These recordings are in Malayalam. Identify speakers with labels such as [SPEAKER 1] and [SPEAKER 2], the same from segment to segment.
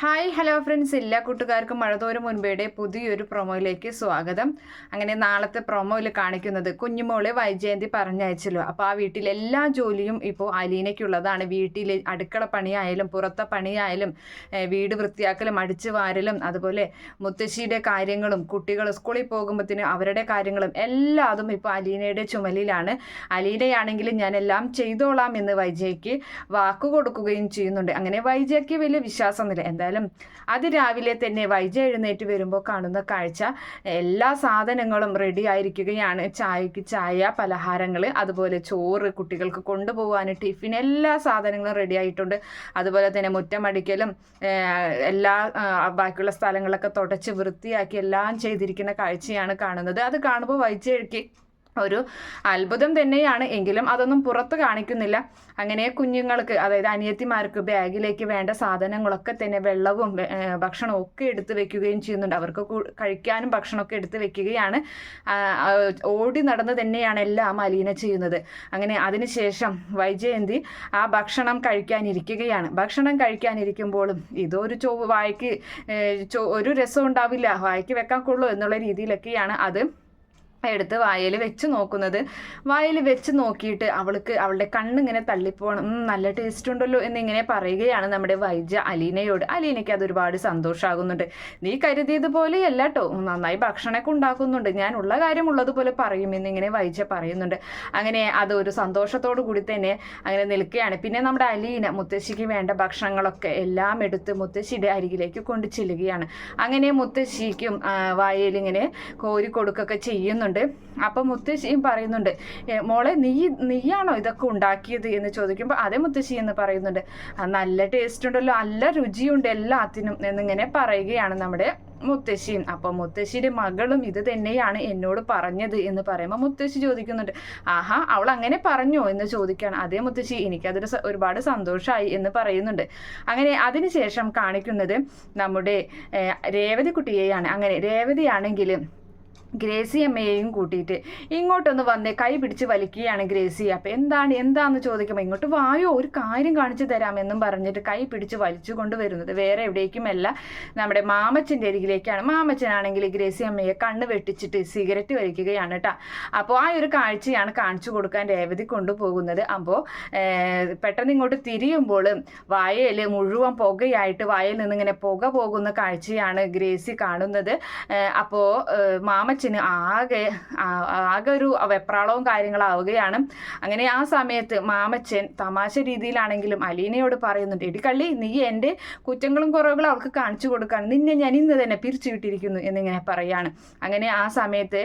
[SPEAKER 1] Hi hello friends. എല്ലാ കൂട്ടുകാർക്കും മഴതോരും മുൻപേടെ പുതിയൊരു പ്രൊമോയിലേക്ക് സ്വാഗതം. അങ്ങനെ നാളത്തെ പ്രൊമോയിൽ കാണിക്കുന്നത് കുഞ്ഞുമോളെ വൈജയന്തി പറഞ്ഞയച്ചല്ലോ. അപ്പോൾ ആ വീട്ടിലെ എല്ലാ ജോലിയും ഇപ്പോൾ അലീനയ്ക്കുള്ളതാണ്. വീട്ടിലെ അടുക്കള പണിയായാലും പുറത്തെ പണിയായാലും വീട് വൃത്തിയാക്കലും അടിച്ചു വാരലും അതുപോലെ മുത്തശ്ശിയുടെ കാര്യങ്ങളും കുട്ടികൾ സ്കൂളിൽ പോകുമ്പോഴത്തേനും അവരുടെ കാര്യങ്ങളും എല്ലാതും ഇപ്പോൾ അലീനയുടെ ചുമലിലാണ്. അലീനയാണെങ്കിലും ഞാൻ എല്ലാം ചെയ്തോളാം എന്ന് വൈജയ്ക്ക് വാക്ക് കൊടുക്കുകയും ചെയ്യുന്നുണ്ട്. അങ്ങനെ വൈജയ്ക്ക് വലിയ വിശ്വാസമൊന്നുമില്ല. എന്തായാലും അതിരാവിലെ തന്നെ വൈജ എഴുന്നേറ്റ് വരുമ്പോൾ കാണുന്ന കാഴ്ച. എല്ലാ സാധനങ്ങളും റെഡി ആയിരിക്കുകയാണ്. ചായക്ക് ചായ പലഹാരങ്ങൾ അതുപോലെ ചോറ് കുട്ടികൾക്ക് കൊണ്ടുപോകാൻ ടിഫിൻ എല്ലാ സാധനങ്ങളും റെഡി ആയിട്ടുണ്ട്. അതുപോലെ തന്നെ മുറ്റമടിക്കലും എല്ലാ ബാക്കിയുള്ള സ്ഥലങ്ങളൊക്കെ തുടച്ച് വൃത്തിയാക്കി എല്ലാം ചെയ്തിരിക്കുന്ന കാഴ്ചയാണ് കാണുന്നത്. അത് കാണുമ്പോൾ വൈജയ്ക്ക് ഒരു അത്ഭുതം തന്നെയാണ്. എങ്കിലും അതൊന്നും പുറത്ത് കാണിക്കുന്നില്ല. അങ്ങനെ കുഞ്ഞുങ്ങൾക്ക് അതായത് അനിയത്തിമാർക്ക് ബാഗിലേക്ക് വേണ്ട സാധനങ്ങളൊക്കെ തന്നെ വെള്ളവും ഭക്ഷണവും ഒക്കെ എടുത്ത് വെക്കുകയും ചെയ്യുന്നുണ്ട്. അവർക്ക് കഴിക്കാനും ഭക്ഷണമൊക്കെ എടുത്ത് വെക്കുകയാണ്. ഓടി നടന്ന് തന്നെയാണ് എല്ലാം മലീന ചെയ്യുന്നത്. അങ്ങനെ അതിനുശേഷം വൈജയന്തി ആ ഭക്ഷണം കഴിക്കാനിരിക്കുകയാണ്. ഭക്ഷണം കഴിക്കാനിരിക്കുമ്പോഴും ഇതൊരു ചോ വായ്ക്ക് ഒരു രസം ഉണ്ടാവില്ല. വായ്ക്ക് വെക്കാൻ കൊള്ളൂ എന്നുള്ള രീതിയിലൊക്കെയാണ് അത് എടുത്ത് വായയിൽ വെച്ച് നോക്കുന്നത്. വായയിൽ വെച്ച് നോക്കിയിട്ട് അവൾക്ക് അവളുടെ കണ്ണിങ്ങനെ തള്ളിപ്പോണം. "ഉം, നല്ല ടേസ്റ്റ് ഉണ്ടല്ലോ എന്നിങ്ങനെ പറയുകയാണ് നമ്മുടെ വൈജ അലീനയോട്. അലീനയ്ക്ക് അത് ഒരുപാട് സന്തോഷമാകുന്നുണ്ട് നീ കരുതിയതുപോലെയല്ല കേട്ടോ നന്നായി ഭക്ഷണമൊക്കെ ഉണ്ടാക്കുന്നുണ്ട്. ഞാൻ ഉള്ള കാര്യം ഉള്ളതുപോലെ പറയും എന്നിങ്ങനെ വൈജ പറയുന്നുണ്ട്. അങ്ങനെ അത് ഒരു സന്തോഷത്തോടു കൂടി തന്നെ അങ്ങനെ നിൽക്കുകയാണ്. പിന്നെ നമ്മുടെ അലീന മുത്തശ്ശിക്ക് വേണ്ട ഭക്ഷണങ്ങളൊക്കെ എല്ലാം എടുത്ത് മുത്തശ്ശിയുടെ അരികിലേക്ക് കൊണ്ടു ചെല്ലുകയാണ്. അങ്ങനെ മുത്തശ്ശിക്കും വായയിൽ ഇങ്ങനെ കോരി കൊടുക്കൊക്കെ ചെയ്യുന്നുണ്ട്. അപ്പം മുത്തശ്ശിയും പറയുന്നുണ്ട് മോളെ നീ നീയാണോ ഇതൊക്കെ ഉണ്ടാക്കിയത്? എന്ന് ചോദിക്കുമ്പോൾ അതേ മുത്തശ്ശി എന്ന് പറയുന്നുണ്ട്. നല്ല ടേസ്റ്റ് ഉണ്ടല്ലോ നല്ല രുചിയുണ്ട് എല്ലാത്തിനും എന്നിങ്ങനെ പറയുകയാണ് നമ്മുടെ മുത്തശ്ശിയും അപ്പോൾ മുത്തശ്ശിയുടെ മകളും ഇത് തന്നെയാണ് എന്നോട് പറഞ്ഞത് എന്ന് പറയുമ്പോൾ മുത്തശ്ശി ചോദിക്കുന്നുണ്ട് ആഹാ അവൾ അങ്ങനെ പറഞ്ഞോ? എന്ന് ചോദിക്കുകയാണ്. അതേ മുത്തശ്ശി എനിക്കതൊരു ഒരുപാട് സന്തോഷമായി എന്ന് പറയുന്നുണ്ട്. അങ്ങനെ അതിനുശേഷം കാണിക്കുന്നത് നമ്മുടെ രേവതി കുട്ടിയെയാണ്. അങ്ങനെ രേവതിയാണെങ്കിൽ ഗ്രേസി അമ്മയെയും കൂട്ടിയിട്ട് ഇങ്ങോട്ടൊന്ന് വന്ന് കൈ പിടിച്ച് വലിക്കുകയാണ് ഗ്രേസി അപ്പം എന്താണ് എന്താണെന്ന് ചോദിക്കുമ്പോൾ ഇങ്ങോട്ട് വായോ ഒരു കാര്യം കാണിച്ചു തരാമെന്നും പറഞ്ഞിട്ട് കൈ പിടിച്ച് വലിച്ചു കൊണ്ടുവരുന്നത് വേറെ എവിടേക്കുമല്ല. നമ്മുടെ മാമച്ചന്റെ അരികിലേക്കാണ്. മാമച്ചനാണെങ്കിൽ ഗ്രേസി അമ്മയെ കണ്ണ് വെട്ടിച്ചിട്ട് സിഗരറ്റ് വലിക്കുകയാണ് കേട്ടോ അപ്പോൾ ആ ഒരു കാഴ്ചയാണ് കാണിച്ചു കൊടുക്കാൻ രേവതി കൊണ്ടുപോകുന്നത്. അപ്പോൾ പെട്ടെന്ന് ഇങ്ങോട്ട് തിരിയുമ്പോൾ വായയിൽ മുഴുവൻ പുകയായിട്ട് വായയിൽ നിന്ന് ഇങ്ങനെ പുക പോകുന്ന കാഴ്ചയാണ് ഗ്രേസി കാണുന്നത്. അപ്പോൾ മാമച്ചന് ആകെ ആകെ ഒരു വെപ്രാളവും കാര്യങ്ങളാവുകയാണ്. അങ്ങനെ ആ സമയത്ത് മാമച്ചൻ തമാശ രീതിയിലാണെങ്കിലും അലീനയോട് പറയുന്നുണ്ട് എടി കള്ളി നീ എന്റെ കുറ്റങ്ങളും കുറവുകളും അവൾക്ക് കാണിച്ചു കൊടുക്കാണ്. നിന്നെ ഞാൻ ഇന്ന് തന്നെ പിരിച്ചു വിട്ടിരിക്കുന്നു എന്നിങ്ങനെ പറയാണ്. അങ്ങനെ ആ സമയത്ത്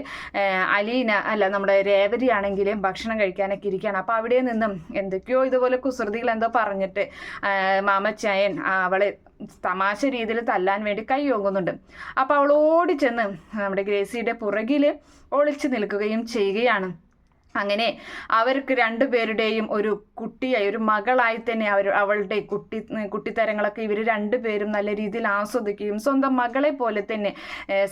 [SPEAKER 1] അലീന അല്ല നമ്മുടെ രേവതി ആണെങ്കിലും ഭക്ഷണം കഴിക്കാനൊക്കെ ഇരിക്കുകയാണ്. അപ്പോൾ അവിടെ നിന്നും എന്തൊക്കെയോ ഇതുപോലെ കുസൃതികൾ എന്തോ പറഞ്ഞിട്ട് മാമച്ചായൻ അവളെ തമാശ രീതിയിൽ തല്ലാൻ വേണ്ടി കൈ ഓങ്ങുന്നുണ്ട് അപ്പോൾ അവൾ ഓടിച്ചെന്ന് നമ്മുടെ ഗ്രേസിയുടെ പുറകിൽ ഒളിച്ചു നിൽക്കുകയും ചെയ്യുകയാണ്. അങ്ങനെ അവർക്ക് രണ്ടുപേരുടെയും ഒരു കുട്ടിയായി ഒരു മകളായി തന്നെ അവർ അവളുടെ കുട്ടി കുട്ടിത്തരങ്ങളൊക്കെ ഇവർ രണ്ടുപേരും നല്ല രീതിയിൽ ആസ്വദിക്കുകയും സ്വന്തം മകളെ പോലെ തന്നെ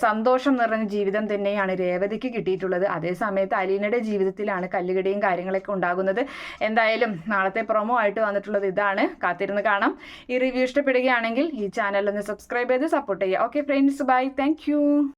[SPEAKER 1] സന്തോഷം നിറഞ്ഞ ജീവിതം തന്നെയാണ് രേവതിക്ക് കിട്ടിയിട്ടുള്ളത്. അതേസമയത്ത് അലീനയുടെ ജീവിതത്തിലാണ് കല്ലുകടിയും കാര്യങ്ങളൊക്കെ ഉണ്ടാകുന്നത്. എന്തായാലും നാളത്തെ പ്രൊമോ ആയിട്ട് വന്നിട്ടുള്ളത് ഇതാണ്. കാത്തിരുന്ന് കാണാം. ഈ റിവ്യൂ ഇഷ്ടപ്പെടുകയാണെങ്കിൽ ഈ ചാനൽ ഒന്ന് സബ്സ്ക്രൈബ് ചെയ്ത് സപ്പോർട്ട് ചെയ്യുക. Okay friends bye thank